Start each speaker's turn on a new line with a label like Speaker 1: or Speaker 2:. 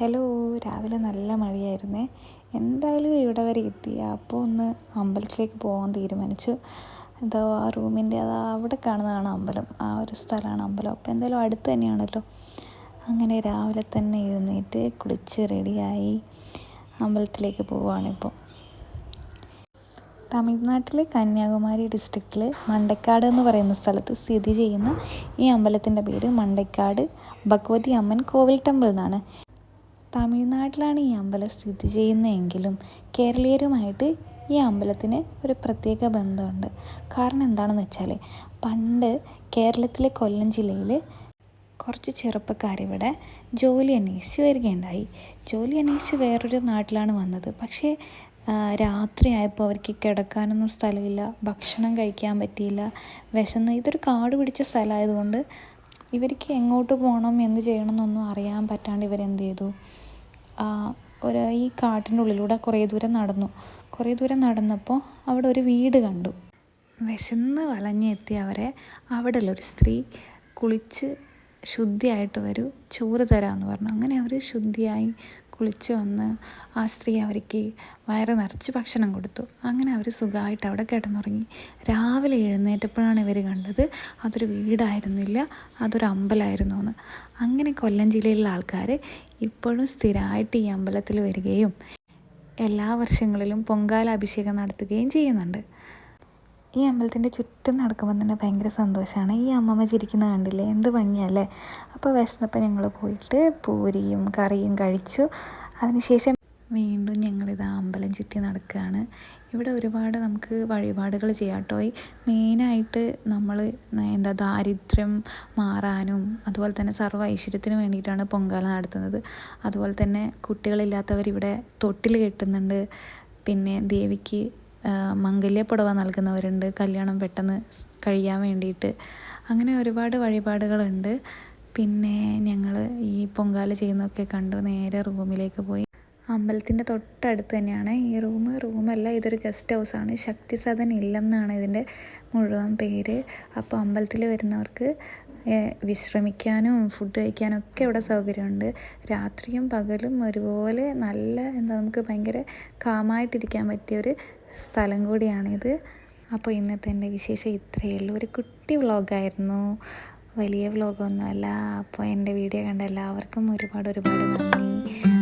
Speaker 1: Hello രാവിലെ നല്ല മഴയായിരുന്നേ. എന്തായാലും ഇവിടെ വരെ എത്തി. അപ്പോൾ ഒന്ന് അമ്പലത്തിലേക്ക് പോകാൻ തീരുമാനിച്ചു. എന്തോ ആ റൂമിന്റെ അത് അവിടെ കാണുന്നതാണ് അമ്പലം. ആ ഒരു സ്ഥലമാണ് അമ്പലം. അപ്പോൾ എന്തായാലും അടുത്ത് തന്നെയാണല്ലോ. അങ്ങനെ രാവിലെ തന്നെ എഴുന്നേറ്റ് കുളിച്ച് റെഡിയായി അമ്പലത്തിലേക്ക് പോവുകയാണിപ്പോൾ തമിഴ്നാട്ടിലെ കന്യാകുമാരി ഡിസ്ട്രിക്റ്റിൽ മണ്ടക്കാട് എന്ന് പറയുന്ന സ്ഥലത്ത് സ്ഥിതി ചെയ്യുന്ന ഈ അമ്പലത്തിന്റെ പേര് മണ്ടക്കാട്. ഭഗവതി അമ്മൻ കോവിൽ ടെമ്പിൾ എന്നാണ്. തമിഴ്നാട്ടിലാണ് ഈ അമ്പലം സ്ഥിതി ചെയ്യുന്നതെങ്കിലും കേരളീയരുമായിട്ട് ഈ അമ്പലത്തിന് ഒരു പ്രത്യേക ബന്ധമുണ്ട്. കാരണം എന്താണെന്ന് വെച്ചാൽ പണ്ട് കേരളത്തിലെ കൊല്ലം ജില്ലയിൽ കുറച്ച് ചെറുപ്പക്കാരിവിടെ ജോലി അന്വേഷിച്ച് വരികയുണ്ടായി. ജോലി അന്വേഷിച്ച് വേറൊരു നാട്ടിലാണ് വന്നത്. പക്ഷേ രാത്രിയായപ്പോൾ അവർക്ക് കിടക്കാനൊന്നും സ്ഥലമില്ല ഭക്ഷണം കഴിക്കാൻ പറ്റിയില്ല വിശന്ന്. ഇതൊരു കാട് പിടിച്ച സ്ഥലമായതുകൊണ്ട് ഇവർക്ക് എങ്ങോട്ട് പോകണം എന്ത് ചെയ്യണം എന്നൊന്നും അറിയാൻ പറ്റാണ്ട് ഇവരെന്ത് ചെയ്തു? ഒരു ഈ കാട്ടിന്റെ ഉള്ളിലൂടെ കുറേ ദൂരം നടന്നു. കുറേ ദൂരം നടന്നപ്പോൾ അവിടെ ഒരു വീട് കണ്ടു. വിശന്ന് വലഞ്ഞെത്തി അവരെ ഒരു സ്ത്രീ കുളിച്ച് ശുദ്ധിയായിട്ട് വരൂ ചോറ് തരാമെന്ന് പറഞ്ഞു. അങ്ങനെ അവർ ശുദ്ധിയായി കുളിച്ച് വന്ന് ആ സ്ത്രീ അവർക്ക് വയറ് നിറച്ച് ഭക്ഷണം കൊടുത്തു. അങ്ങനെ അവർ സുഖമായിട്ട് അവിടെ കിടന്നുറങ്ങി. രാവിലെ എഴുന്നേറ്റപ്പോഴാണ് ഇവർ കണ്ടത് അതൊരു വീടായിരുന്നില്ല അതൊരു അമ്പലമായിരുന്നു എന്ന് അങ്ങനെ കൊല്ലം ജില്ലയിലുള്ള ആൾക്കാർ ഇപ്പോഴും സ്ഥിരമായിട്ട് ഈ അമ്പലത്തിൽ വരികയും എല്ലാ വർഷങ്ങളിലും പൊങ്കാല അഭിഷേകം നടത്തുകയും ചെയ്യുന്നുണ്ട്. ഈ അമ്പലത്തിന്റെ ചുറ്റും നടക്കുമ്പോൾ തന്നെ ഭയങ്കര സന്തോഷമാണ് ഈ അമ്മമ്മ ചിരിക്കുന്ന കണ്ടില്ലേ? എന്ത് ഭംഗിയല്ലേ? അപ്പോൾ വിശന്നപ്പോൾ ഞങ്ങൾ പോയിട്ട് പൂരിയും കറിയും കഴിച്ചു. അതിനുശേഷം വീണ്ടും ഞങ്ങളിത് അമ്പലം ചുറ്റി നടക്കുകയാണ്. ഇവിടെ ഒരുപാട് നമുക്ക് വഴിപാടുകൾ ചെയ്യാം കേട്ടോ. ഈ മെയിനായിട്ട് നമ്മൾ എന്താ ദാരിദ്ര്യം മാറാനും അതുപോലെ തന്നെ സർവ ഐശ്വര്യത്തിന് വേണ്ടിയിട്ടാണ് പൊങ്കാല നടത്തുന്നത്. അതുപോലെ തന്നെ കുട്ടികളില്ലാത്തവർ ഇവിടെ തൊട്ടിൽ കെട്ടുന്നുണ്ട്. പിന്നെ ദേവിക്ക് മംഗല്യപ്പുടവ നൽകുന്നവരുണ്ട്. കല്യാണം പെട്ടെന്ന് കഴിയാൻ വേണ്ടിയിട്ട്. അങ്ങനെ ഒരുപാട് വഴിപാടുകളുണ്ട്. പിന്നെ ഞങ്ങൾ ഈ പൊങ്കാല ചെയ്യുന്നതൊക്കെ കണ്ടു. നേരെ റൂമിലേക്ക് പോയി. അമ്പലത്തിന്റെ തൊട്ടടുത്ത് തന്നെയാണ്. ഈ റൂം റൂമല്ല ഇതൊരു ഗസ്റ്റ് ഹൗസാണ്. ശക്തിസദൻ സദൻ ഇല്ലെന്നാണ് ഇതിന്റെ മുഴുവൻ പേര്. അപ്പോൾ അമ്പലത്തിൽ വരുന്നവർക്ക് വിശ്രമിക്കാനും ഫുഡ് കഴിക്കാനും ഒക്കെ ഇവിടെ സൗകര്യമുണ്ട്. രാത്രിയും പകലും ഒരുപോലെ നല്ല എന്താ നമുക്ക് ഭയങ്കര കാമായിട്ടിരിക്കാൻ പറ്റിയൊരു സ്ഥലം കൂടിയാണിത്. അപ്പോൾ ഇന്നത്തെ എന്റെ വിശേഷം ഇത്രയേ ഉള്ളൂ. ഒരു കുട്ടി വ്ളോഗായിരുന്നു. വലിയ വ്ളോഗൊന്നുമല്ല. അപ്പോൾ എന്റെ വീഡിയോ കണ്ട എല്ലാവർക്കും ഒരുപാട് ഒരുപാട് നന്ദി.